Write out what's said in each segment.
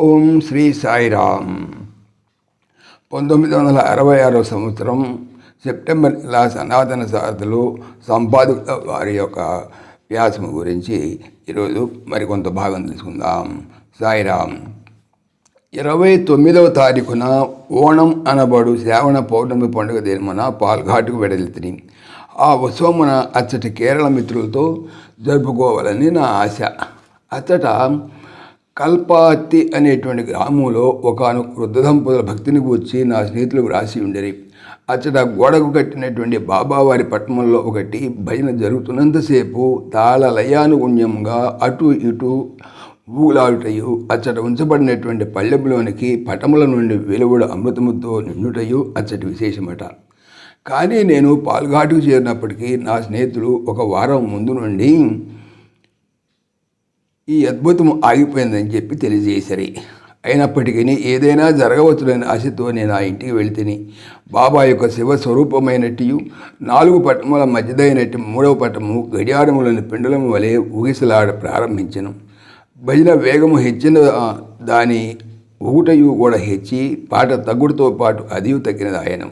ఓం శ్రీ సాయిరామ్. పంతొమ్మిది వందల అరవై ఆరో సంవత్సరం సెప్టెంబర్ ఇలా సనాతన సారథులు సంపాదకుల వారి యొక్క వ్యాసం గురించి ఈరోజు మరికొంత భాగం తెలుసుకుందాం. సాయిరామ్ ఇరవై తొమ్మిదవ తారీఖున ఓణం అనబడు శ్రావణ పౌర్ణమి పండుగ దినమున పాల్ఘాటుకు వెడలితిని. ఆ ఉత్సవమున అచ్చటి కేరళ మిత్రులతో జరుపుకోవాలని నా ఆశ. అచ్చట కల్పాతి అనేటువంటి గ్రామంలో ఒకనొక వృద్ధ దంపతుల భక్తిని గూర్చి నా స్నేహితులకు రాసి ఉండేది. అచ్చట గోడకు కట్టినటువంటి బాబావారి పట్టణంలో ఒకటి భజన జరుగుతున్నంతసేపు తాళ లయానుగుణ్యంగా అటు ఇటు ఊగులాడుటయు అచ్చట ఉంచబడినటువంటి పళ్ళెంలోనికి పటముల నుండి వెలువడు అమృతముతో నిండుటయు అచ్చటి విశేషమట. కానీ నేను పాల్ఘాటుకు చేరినప్పటికీ నా స్నేహితులు ఒక వారం ముందు నుండి ఈ అద్భుతం ఆగిపోయిందని చెప్పి తెలియజేశారు అయినప్పటికీ ఏదైనా జరగవచ్చునని ఆశతో నేను ఆ ఇంటికి వెళితేని. బాబా యొక్క శివ స్వరూపమైనట్టు నాలుగు పట్టముల మధ్యదైనట్టు మూడవ పట్టము గడియారములను పిండలము వలె ఊగిసలాడ ప్రారంభించను. భజన వేగము హెచ్చిన దాని ఊటయు కూడా హెచ్చి పాట తగ్గుడుతో పాటు అది తగ్గినదాయనం.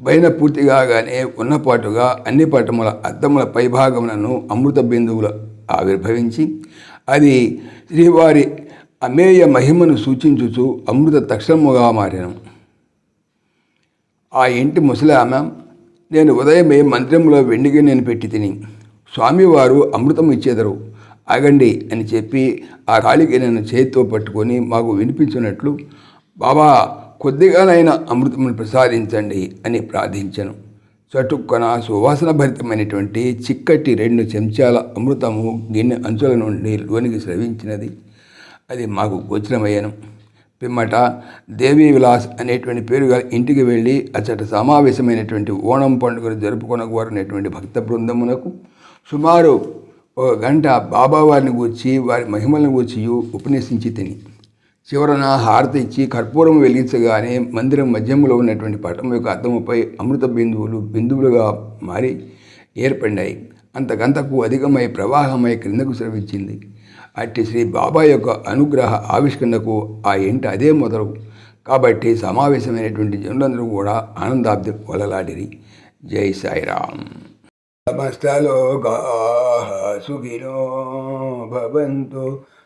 భజన పూర్తి కాగానే ఉన్నపాటుగా అన్ని పట్టముల అద్దముల పైభాగములను అమృత బిందువులు ఆవిర్భవించి అది శ్రీవారి అమేయ మహిమను సూచించుచు అమృత తక్షణముగా మారినం. ఆ ఇంటి ముసలామె నేను ఉదయమే మందిరంలో వెండిగా నేను పెట్టి తిని స్వామివారు అమృతం ఇచ్చేదరు ఆగండి అని చెప్పి ఆ కాళికి నేను చేతితో పట్టుకొని మాకు వినిపించినట్లు బాబా కొద్దిగానైనా అమృతమును ప్రసాదించండి అని ప్రార్థించాను. చటుక్కన సువాసన భరితమైనటువంటి చిక్కటి రెండు చెంచాల అమృతము గిన్నె అంచుల నుండి లోనికి స్రవించినది. అది మాకు గోచరమయ్యాను. పిమ్మట దేవీ విలాస్ అనేటువంటి పేరుగా ఇంటికి వెళ్ళి అచ్చట సమావేశమైనటువంటి ఓణం పండుగను జరుపుకొనగోరనేటువంటి భక్త బృందమునకు సుమారు ఒక గంట బాబావారిని గూర్చి వారి మహిమలను గూర్చి ఉపన్యసించి తిని చివరన హారతి ఇచ్చి కర్పూరం వెలిగించగానే మందిరం మధ్యంలో ఉన్నటువంటి పటం యొక్క అద్దముపై అమృత బిందువులు బిందువులుగా మారి ఏర్పడినాయి. అంతకంతకు అధికమై ప్రవాహమై క్రిందకు స్రవించింది. అట్టి శ్రీ బాబా యొక్క అనుగ్రహ ఆవిష్కరణకు ఆ ఇంట అదే మొదలు. కాబట్టి సమావేశమైనటువంటి జనులందరూ కూడా ఆనందాబ్ది వలలాడిరి జై సాయిరామ్. సమస్తలోకా సుఖినో భవంతు.